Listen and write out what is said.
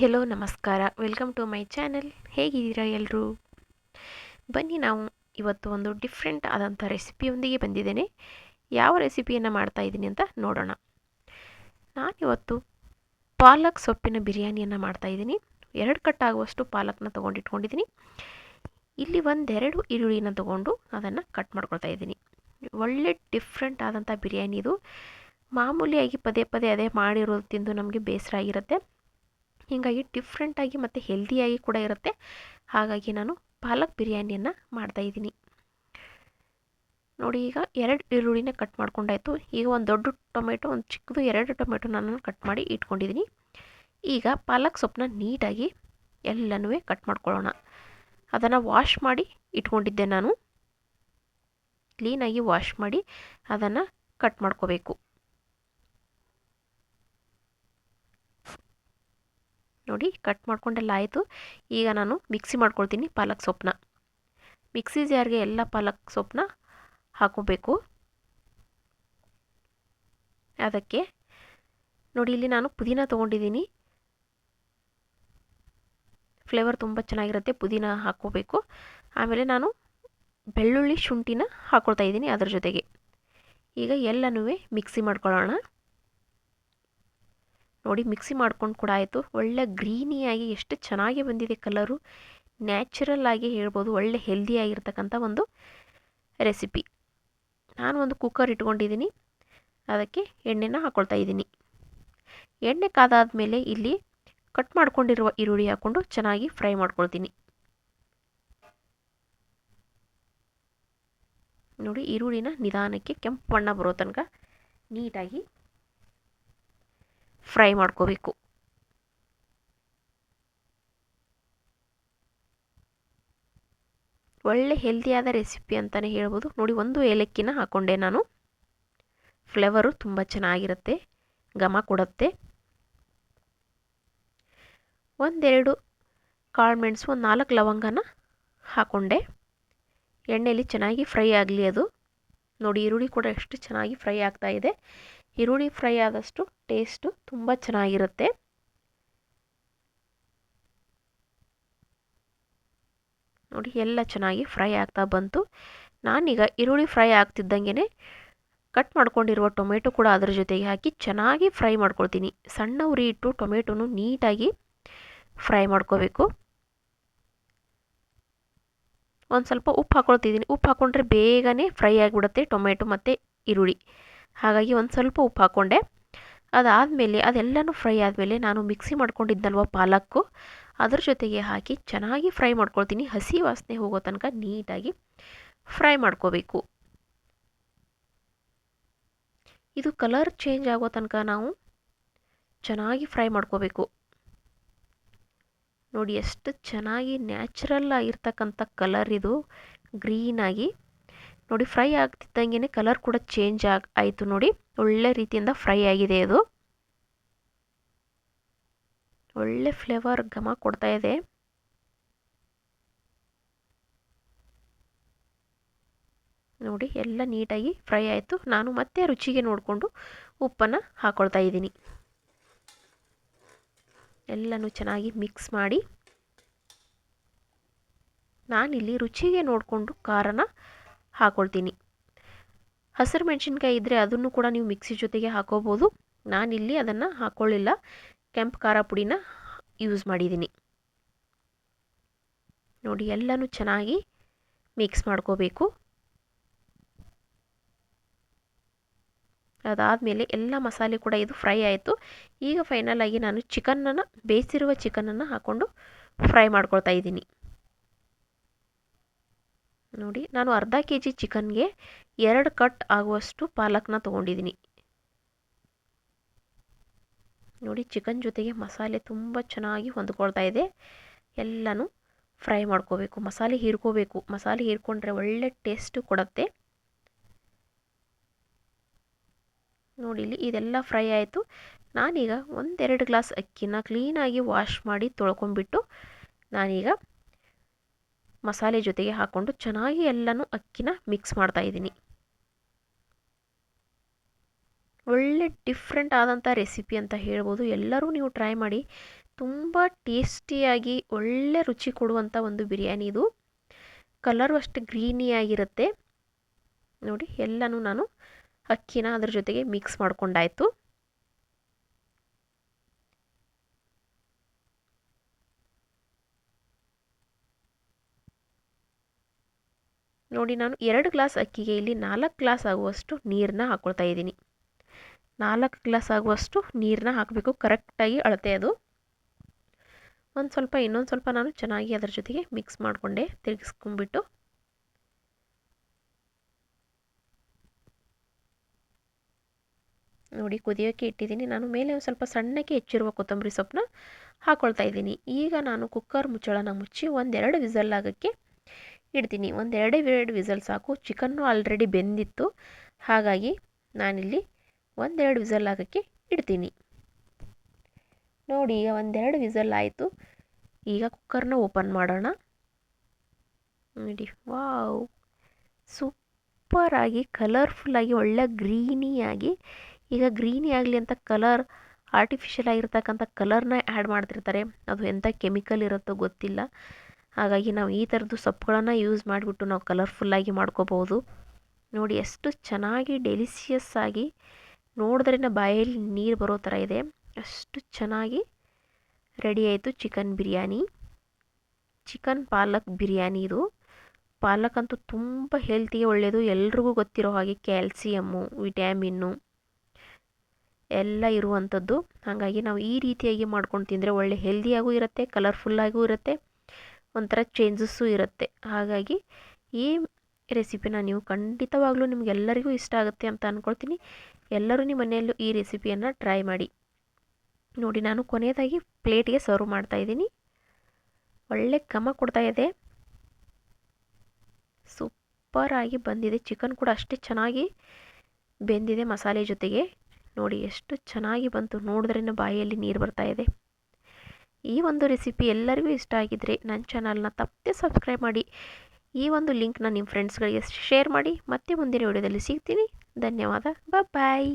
Hello ನಮಸ್ಕಾರ. Welcome to my channel ಹೇಗಿದ್ದೀರಾ ಎಲ್ಲರೂ ಬನ್ನಿ ನಾವು ಇವತ್ತು ಒಂದು ಡಿಫ್ರೆಂಟ್ ಆದಂಥ ರೆಸಿಪಿಯೊಂದಿಗೆ ಬಂದಿದ್ದೇನೆ. ಯಾವ ರೆಸಿಪಿಯನ್ನು ಮಾಡ್ತಾ ಇದ್ದೀನಿ ಅಂತ ನೋಡೋಣ. ನಾನಿವತ್ತು ಪಾಲಕ್ ಸೊಪ್ಪಿನ ಬಿರಿಯಾನಿಯನ್ನು ಮಾಡ್ತಾ ಇದ್ದೀನಿ. ಎರಡು ಕಟ್ಟಾಗುವಷ್ಟು ಪಾಲಕ್ನ ತೊಗೊಂಡಿಟ್ಕೊಂಡಿದ್ದೀನಿ. ಇಲ್ಲಿ ಒಂದೆರಡು ಈರುಳ್ಳಿನ ತೊಗೊಂಡು ಅದನ್ನು ಕಟ್ ಮಾಡ್ಕೊಳ್ತಾ ಇದ್ದೀನಿ. ಒಳ್ಳೆ ಡಿಫ್ರೆಂಟ್ ಆದಂಥ ಬಿರಿಯಾನಿ ಇದು. ಮಾಮೂಲಿಯಾಗಿ ಪದೇ ಪದೇ ಅದೇ ಮಾಡಿರೋದು ತಿಂದು ನಮಗೆ ಬೇಸರ ಆಗಿರುತ್ತೆ. ಹೀಗಾಗಿ ಡಿಫ್ರೆಂಟಾಗಿ ಮತ್ತು ಹೆಲ್ದಿಯಾಗಿ ಕೂಡ ಇರುತ್ತೆ. ಹಾಗಾಗಿ ನಾನು ಪಾಲಕ್ ಬಿರಿಯಾನಿಯನ್ನು ಮಾಡ್ತಾಯಿದ್ದೀನಿ ನೋಡಿ ಈಗ ಎರಡು ಈರುಳ್ಳಿನ ಕಟ್ ಮಾಡ್ಕೊಂಡಾಯಿತು. ಈಗ ಒಂದು ದೊಡ್ಡ ಟೊಮೆಟೊ, ಒಂದು ಚಿಕ್ಕದು ಎರಡು ಟೊಮೆಟೊ ನಾನು ಕಟ್ ಮಾಡಿ ಇಟ್ಕೊಂಡಿದ್ದೀನಿ. ಈಗ ಪಾಲಕ್ ಸೊಪ್ಪನ್ನ ನೀಟಾಗಿ ಎಲ್ಲನೂ ಕಟ್ ಮಾಡ್ಕೊಳ್ಳೋಣ. ಅದನ್ನು ವಾಶ್ ಮಾಡಿ ಇಟ್ಕೊಂಡಿದ್ದೆ ನಾನು. ಕ್ಲೀನಾಗಿ ವಾಶ್ ಮಾಡಿ ಅದನ್ನು ಕಟ್ ಮಾಡ್ಕೋಬೇಕು. ನೋಡಿ ಕಟ್ ಮಾಡ್ಕೊಂಡೆಲ್ಲ ಆಯಿತು. ಈಗ ನಾನು ಮಿಕ್ಸಿ ಮಾಡ್ಕೊಳ್ತೀನಿ ಪಾಲಕ್ ಸೊಪ್ಪನ್ನ ಮಿಕ್ಸಿ ಜಾರ್ಗೆ ಎಲ್ಲ ಪಾಲಕ್ ಸೊಪ್ಪನ್ನ ಹಾಕೋಬೇಕು. ಅದಕ್ಕೆ ನೋಡಿ, ಇಲ್ಲಿ ನಾನು ಪುದೀನ ತೊಗೊಂಡಿದ್ದೀನಿ. ಫ್ಲೇವರ್ ತುಂಬ ಚೆನ್ನಾಗಿರುತ್ತೆ, ಪುದೀನ ಹಾಕ್ಕೋಬೇಕು ಆಮೇಲೆ ನಾನು ಬೆಳ್ಳುಳ್ಳಿ ಶುಂಠಿನ ಹಾಕ್ಕೊಳ್ತಾ ಇದ್ದೀನಿ ಅದ್ರ ಜೊತೆಗೆ. ಈಗ ಎಲ್ಲನೂ ಮಿಕ್ಸಿ ಮಾಡ್ಕೊಳ್ಳೋಣ. ನೋಡಿ ಮಿಕ್ಸಿ ಮಾಡ್ಕೊಂಡು ಕೂಡ ಆಯಿತು. ಒಳ್ಳೆ ಗ್ರೀನಿಯಾಗಿ ಎಷ್ಟು ಚೆನ್ನಾಗಿ ಬಂದಿದೆ ಕಲರು. ನ್ಯಾಚುರಲ್ ಆಗಿ ಹೇಳ್ಬೋದು, ಒಳ್ಳೆ ಹೆಲ್ದಿಯಾಗಿರ್ತಕ್ಕಂಥ ಒಂದು ರೆಸಿಪಿ. ನಾನು ಒಂದು ಕುಕ್ಕರ್ ಇಟ್ಕೊಂಡಿದ್ದೀನಿ ಅದಕ್ಕೆ ಎಣ್ಣೆನ ಹಾಕ್ಕೊಳ್ತಾ ಇದ್ದೀನಿ. ಎಣ್ಣೆ ಕಾದಾದ ಮೇಲೆ ಇಲ್ಲಿ ಕಟ್ ಮಾಡ್ಕೊಂಡಿರುವ ಈರುಳ್ಳಿ ಹಾಕ್ಕೊಂಡು ಚೆನ್ನಾಗಿ ಫ್ರೈ ಮಾಡ್ಕೊಳ್ತೀನಿ. ನೋಡಿ, ಈರುಳ್ಳಿನ ನಿಧಾನಕ್ಕೆ ಕೆಂಪು ಬಣ್ಣ ಬರೋ ತನಕ ನೀಟಾಗಿ ಫ್ರೈ ಮಾಡ್ಕೋಬೇಕು. ಒಳ್ಳೆ ಹೆಲ್ದಿಯಾದ ರೆಸಿಪಿ ಅಂತಲೇ ಹೇಳ್ಬೋದು. ನೋಡಿ, ಒಂದು ಏಲಕ್ಕಿನ ಹಾಕ್ಕೊಂಡೆ ನಾನು. ಫ್ಲೇವರು ತುಂಬ ಚೆನ್ನಾಗಿರುತ್ತೆ, ಘಮ ಕೊಡುತ್ತೆ. ಒಂದೆರಡು ಕಾಳು ಮೆಣಸು, ಒಂದು ನಾಲ್ಕು ಲವಂಗನ ಹಾಕ್ಕೊಂಡೆ ಎಣ್ಣೆಯಲ್ಲಿ ಚೆನ್ನಾಗಿ ಫ್ರೈ ಆಗಲಿ ಅದು. ನೋಡಿ, ಈರುಳ್ಳಿ ಕೂಡ ಎಷ್ಟು ಚೆನ್ನಾಗಿ ಫ್ರೈ ಆಗ್ತಾ ಇದೆ. ಈರುಳ್ಳಿ ಫ್ರೈ ಆದಷ್ಟು ಟೇಸ್ಟು ತುಂಬ ಚೆನ್ನಾಗಿರುತ್ತೆ. ನೋಡಿ, ಎಲ್ಲ ಚೆನ್ನಾಗಿ ಫ್ರೈ ಆಗ್ತಾ ಬಂತು. ನಾನೀಗ ಈರುಳ್ಳಿ ಫ್ರೈ ಆಗ್ತಿದ್ದಂಗೆ ಕಟ್ ಮಾಡ್ಕೊಂಡಿರುವ ಟೊಮೆಟೊ ಕೂಡ ಅದರ ಜೊತೆಗೆ ಹಾಕಿ ಚೆನ್ನಾಗಿ ಫ್ರೈ ಮಾಡ್ಕೊಳ್ತೀನಿ. ಸಣ್ಣ ಉರಿ ಇಟ್ಟು ಟೊಮೆಟೊನು ನೀಟಾಗಿ ಫ್ರೈ ಮಾಡ್ಕೋಬೇಕು. ಒಂದು ಸ್ವಲ್ಪ ಉಪ್ಪು ಹಾಕ್ಕೊಳ್ತಿದ್ದೀನಿ ಉಪ್ಪು ಹಾಕ್ಕೊಂಡ್ರೆ ಬೇಗನೆ ಫ್ರೈ ಆಗಿಬಿಡುತ್ತೆ ಟೊಮೆಟೊ ಮತ್ತು ಈರುಳ್ಳಿ. ಹಾಗಾಗಿ ಒಂದು ಸ್ವಲ್ಪ ಉಪ್ಪು ಹಾಕ್ಕೊಂಡೆ ಅದಾದಮೇಲೆ ಅದೆಲ್ಲನೂ ಫ್ರೈ ಆದಮೇಲೆ ನಾನು ಮಿಕ್ಸಿ ಮಾಡ್ಕೊಂಡಿದ್ದಲ್ವ ಪಾಲಕ್ಕು, ಅದ್ರ ಜೊತೆಗೆ ಹಾಕಿ ಚೆನ್ನಾಗಿ ಫ್ರೈ ಮಾಡ್ಕೊಳ್ತೀನಿ. ಹಸಿ ವಾಸನೆ ಹೋಗೋ ತನಕ ನೀಟಾಗಿ ಫ್ರೈ ಮಾಡ್ಕೋಬೇಕು. ಇದು ಕಲರ್ ಚೇಂಜ್ ಆಗೋ ತನಕ ನಾವು ಚೆನ್ನಾಗಿ ಫ್ರೈ ಮಾಡ್ಕೋಬೇಕು. ನೋಡಿ, ಎಷ್ಟು ಚೆನ್ನಾಗಿ ನ್ಯಾಚುರಲ್ ಆಗಿರ್ತಕ್ಕಂಥ ಕಲರ್ ಇದು. ಗ್ರೀನಾಗಿ ನೋಡಿ ಫ್ರೈ ಆಗ್ತಿದ್ದಂಗೆ ಕಲರ್ ಕೂಡ ಚೇಂಜ್ ಆಗಿ, ಆಯಿತು ನೋಡಿ. ಒಳ್ಳೆ ರೀತಿಯಿಂದ ಫ್ರೈ ಆಗಿದೆ ಅದು ಒಳ್ಳೆ ಫ್ಲೇವರ್ ಘಮ ಕೊಡ್ತಾ ಇದೆ. ನೋಡಿ, ಎಲ್ಲ ನೀಟಾಗಿ ಫ್ರೈ ಆಯಿತು. ನಾನು ಮತ್ತೆ ರುಚಿಗೆ ನೋಡಿಕೊಂಡು ಉಪ್ಪನ್ನು ಹಾಕ್ಕೊಳ್ತಾ ಇದ್ದೀನಿ. ಎಲ್ಲನೂ ಚೆನ್ನಾಗಿ ಮಿಕ್ಸ್ ಮಾಡಿ. ನಾನಿಲ್ಲಿ ರುಚಿಗೆ ನೋಡಿಕೊಂಡು ಖಾರನ ಹಾಕ್ಕೊಳ್ತೀನಿ ಹಸಿರು ಮೆಣಸಿನ್ಕಾಯಿ ಇದ್ದರೆ ಅದನ್ನು ಕೂಡ ನೀವು ಮಿಕ್ಸಿ ಜೊತೆಗೆ ಹಾಕೋಬೋದು. ನಾನಿಲ್ಲಿ ಅದನ್ನು ಹಾಕ್ಕೊಳ್ಳಿಲ್ಲ ಕೆಂಪು ಖಾರ ಪುಡಿನ ಯೂಸ್ ಮಾಡಿದ್ದೀನಿ. ನೋಡಿ, ಎಲ್ಲನೂ ಚೆನ್ನಾಗಿ ಮಿಕ್ಸ್ ಮಾಡ್ಕೋಬೇಕು. ಅದಾದಮೇಲೆ ಎಲ್ಲ ಮಸಾಲೆ ಕೂಡ ಇದು ಫ್ರೈ ಆಯಿತು. ಈಗ ಫೈನಲ್ ಆಗಿ ನಾನು ಚಿಕನನ್ನು ಬೇಯಿಸಿರುವ ಚಿಕನನ್ನು ಹಾಕ್ಕೊಂಡು ಫ್ರೈ ಮಾಡ್ಕೊಳ್ತಾ ಇದ್ದೀನಿ. ನೋಡಿ, ನಾನು ಅರ್ಧ ಕೆ ಜಿ ಚಿಕನ್ಗೆ ಎರಡು ಕಟ್ ಆಗುವಷ್ಟು ಪಾಲಕ್ನ ತೊಗೊಂಡಿದ್ದೀನಿ. ನೋಡಿ, ಚಿಕನ್ ಜೊತೆಗೆ ಮಸಾಲೆ ತುಂಬ ಚೆನ್ನಾಗಿ ಹೊಂದ್ಕೊಳ್ತಾ ಇದೆ. ಎಲ್ಲನೂ ಫ್ರೈ ಮಾಡ್ಕೋಬೇಕು, ಮಸಾಲೆ ಹೀರ್ಕೋಬೇಕು. ಮಸಾಲೆ ಹೀರ್ಕೊಂಡ್ರೆ ಒಳ್ಳೆ ಟೇಸ್ಟು ಕೊಡುತ್ತೆ. ನೋಡಿ, ಇಲ್ಲಿ ಇದೆಲ್ಲ ಫ್ರೈ ಆಯಿತು. ನಾನೀಗ ಒಂದೆರಡು ಗ್ಲಾಸ್ ಅಕ್ಕಿನ ಕ್ಲೀನಾಗಿ ವಾಶ್ ಮಾಡಿ ತೊಳ್ಕೊಂಡ್ಬಿಟ್ಟು ನಾನೀಗ ಮಸಾಲೆ ಜೊತೆಗೆ ಹಾಕ್ಕೊಂಡು ಚೆನ್ನಾಗಿ ಎಲ್ಲನೂ ಅಕ್ಕಿನ ಮಿಕ್ಸ್ ಮಾಡ್ತಾ ಇದ್ದೀನಿ. ಒಳ್ಳೆ ಡಿಫ್ರೆಂಟ್ ಆದಂಥ ರೆಸಿಪಿ ಅಂತ ಹೇಳ್ಬೋದು. ಎಲ್ಲರೂ ನೀವು ಟ್ರೈ ಮಾಡಿ, ತುಂಬ ಟೇಸ್ಟಿಯಾಗಿ ಒಳ್ಳೆ ರುಚಿ ಕೊಡುವಂಥ ಒಂದು ಬಿರಿಯಾನಿ ಇದು. ಕಲರು ಅಷ್ಟು ಗ್ರೀನಿಯಾಗಿರುತ್ತೆ ನೋಡಿ, ಎಲ್ಲನೂ ನಾನು ಅಕ್ಕಿನ ಅದ್ರ ಜೊತೆಗೆ ಮಿಕ್ಸ್ ಮಾಡ್ಕೊಂಡಾಯಿತು. ನೋಡಿ, ನಾನು ಎರಡು ಗ್ಲಾಸ್ ಅಕ್ಕಿಗೆ ಇಲ್ಲಿ ನಾಲ್ಕು ಗ್ಲಾಸ್ ಆಗುವಷ್ಟು ನೀರನ್ನ ಹಾಕ್ಕೊಳ್ತಾ ಇದ್ದೀನಿ. ನಾಲ್ಕು ಗ್ಲಾಸ್ ಆಗುವಷ್ಟು ನೀರನ್ನ ಹಾಕಬೇಕು. ಕರೆಕ್ಟಾಗಿ ಅಳತೆ ಅದು. ಒಂದು ಸ್ವಲ್ಪ, ಇನ್ನೊಂದು ಸ್ವಲ್ಪ ನಾನು ಚೆನ್ನಾಗಿ ಅದರ ಜೊತೆಗೆ ಮಿಕ್ಸ್ ಮಾಡಿಕೊಂಡೆ, ತಿರುಗಿಸ್ಕೊಂಡ್ಬಿಟ್ಟು. ನೋಡಿ ಕುದಿಯೋಕ್ಕೆ ಇಟ್ಟಿದ್ದೀನಿ. ನಾನು ಮೇಲೆ ಒಂದು ಸ್ವಲ್ಪ ಸಣ್ಣಕ್ಕೆ ಹೆಚ್ಚಿರುವ ಕೊತ್ತಂಬರಿ ಸೊಪ್ಪನ್ನ ಹಾಕ್ಕೊಳ್ತಾ ಇದ್ದೀನಿ. ಈಗ ನಾನು ಕುಕ್ಕರ್ ಮುಚ್ಚಳನ ಮುಚ್ಚಿ ಒಂದೆರಡು ವಿಸಲ್ ಆಗೋಕ್ಕೆ ಇಡ್ತೀನಿ. ಒಂದೆರಡೇ ಎರಡು ವಿಸಲ್ ಸಾಕು. ಚಿಕನ್ನು ಆಲ್ರೆಡಿ ಬೆಂದಿತ್ತು. ಹಾಗಾಗಿ ನಾನಿಲ್ಲಿ ಒಂದೆರಡು ವಿಸಲ್ ಹಾಕೋಕ್ಕೆ ಇಡ್ತೀನಿ. ನೋಡಿ, ಈಗ ಒಂದೆರಡು ವಿಸಲ್ ಆಯಿತು. ಈಗ ಕುಕ್ಕರ್ನ ಓಪನ್ ಮಾಡೋಣ. ನೋಡಿ, ವಾವ್. ಸೂಪರಾಗಿ ಕಲರ್ಫುಲ್ಲಾಗಿ ಒಳ್ಳೆ ಗ್ರೀನಿಯಾಗಿ ಈಗ ಗ್ರೀನಿ ಆಗಲಿ ಅಂತ ಕಲರ್ ಆರ್ಟಿಫಿಷಿಯಲ್ ಆಗಿರ್ತಕ್ಕಂಥ ಕಲರ್ನ ಆ್ಯಡ್ ಮಾಡ್ತಿರ್ತಾರೆ. ಅದು ಎಂಥ ಕೆಮಿಕಲ್ ಇರುತ್ತೋ ಗೊತ್ತಿಲ್ಲ. ಹಾಗಾಗಿ ನಾವು ಈ ಥರದ್ದು ಸೊಪ್ಪುಗಳನ್ನು ಯೂಸ್ ಮಾಡಿಬಿಟ್ಟು ನಾವು ಕಲರ್ಫುಲ್ಲಾಗಿ ಮಾಡ್ಕೋಬೋದು. ನೋಡಿ ಎಷ್ಟು ಚೆನ್ನಾಗಿ ಡೆಲಿಷಿಯಸ್ ಆಗಿ ನೋಡಿದ್ರೇ ಬಾಯಲ್ಲಿ ನೀರು ಬರೋ ಥರ ಇದೆ. ಅಷ್ಟು ಚೆನ್ನಾಗಿ ರೆಡಿ ಆಯಿತು ಚಿಕನ್ ಬಿರಿಯಾನಿ. ಚಿಕನ್ ಪಾಲಕ್ ಬಿರಿಯಾನಿ ಇದು. ಪಾಲಕ್ ಅಂತೂ ತುಂಬ ಹೆಲ್ತಿಗೆ ಒಳ್ಳೆಯದು ಎಲ್ರಿಗೂ ಗೊತ್ತಿರೋ ಹಾಗೆ ಕ್ಯಾಲ್ಸಿಯಮ್ಮು ವಿಟ್ಯಾಮಿನ್ನು ಎಲ್ಲ ಇರುವಂಥದ್ದು. ಹಾಗಾಗಿ ನಾವು ಈ ರೀತಿಯಾಗಿ ಮಾಡ್ಕೊಂಡು ತಿಂದರೆ ಒಳ್ಳೆ ಹೆಲ್ದಿಯಾಗೂ ಇರುತ್ತೆ ಕಲರ್ಫುಲ್ಲಾಗೂ ಇರುತ್ತೆ. ಒಂಥರ ಚೇಂಜಸ್ಸು ಇರುತ್ತೆ. ಹಾಗಾಗಿ ಈ ರೆಸಿಪಿನ ನೀವು ಖಂಡಿತವಾಗ್ಲೂ ನಿಮಗೆಲ್ಲರಿಗೂ ಇಷ್ಟ ಆಗುತ್ತೆ ಅಂತ ಅಂದ್ಕೊಳ್ತೀನಿ ಎಲ್ಲರೂ ನಿಮ್ಮ ಮನೆಯಲ್ಲೂ ಈ ರೆಸಿಪಿಯನ್ನು ಟ್ರೈ ಮಾಡಿ. ನೋಡಿ, ನಾನು ಕೊನೆಯದಾಗಿ ಪ್ಲೇಟಿಗೆ ಸರ್ವ್ ಮಾಡ್ತಾಯಿದ್ದೀನಿ ಒಳ್ಳೆ ಘಮ ಕೊಡ್ತಾ ಇದೆ. ಸೂಪರಾಗಿ ಬಂದಿದೆ. ಚಿಕನ್ ಕೂಡ ಅಷ್ಟೇ ಚೆನ್ನಾಗಿ ಬೆಂದಿದೆ ಮಸಾಲೆ ಜೊತೆಗೆ. ನೋಡಿ, ಎಷ್ಟು ಚೆನ್ನಾಗಿ ಬಂತು. ನೋಡಿದ್ರೆ ಬಾಯಲ್ಲಿ ನೀರು ಬರ್ತಾ ಇದೆ. ಈ ಒಂದು ರೆಸಿಪಿ ಎಲ್ಲರಿಗೂ ಇಷ್ಟ ಆಗಿದ್ದರೆ ನನ್ನ ಚಾನಲ್ನ ತಪ್ಪದೆ ಸಬ್ಸ್ಕ್ರೈಬ್ ಮಾಡಿ. ಈ ಒಂದು ಲಿಂಕ್ನ ನಿಮ್ಮ ಫ್ರೆಂಡ್ಸ್ಗಳಿಗೆ ಶೇರ್ ಮಾಡಿ. ಮತ್ತೆ ಮುಂದಿನ ವಿಡಿಯೋದಲ್ಲಿ ಸಿಗ್ತೀನಿ. ಧನ್ಯವಾದ. ಬಾಯ್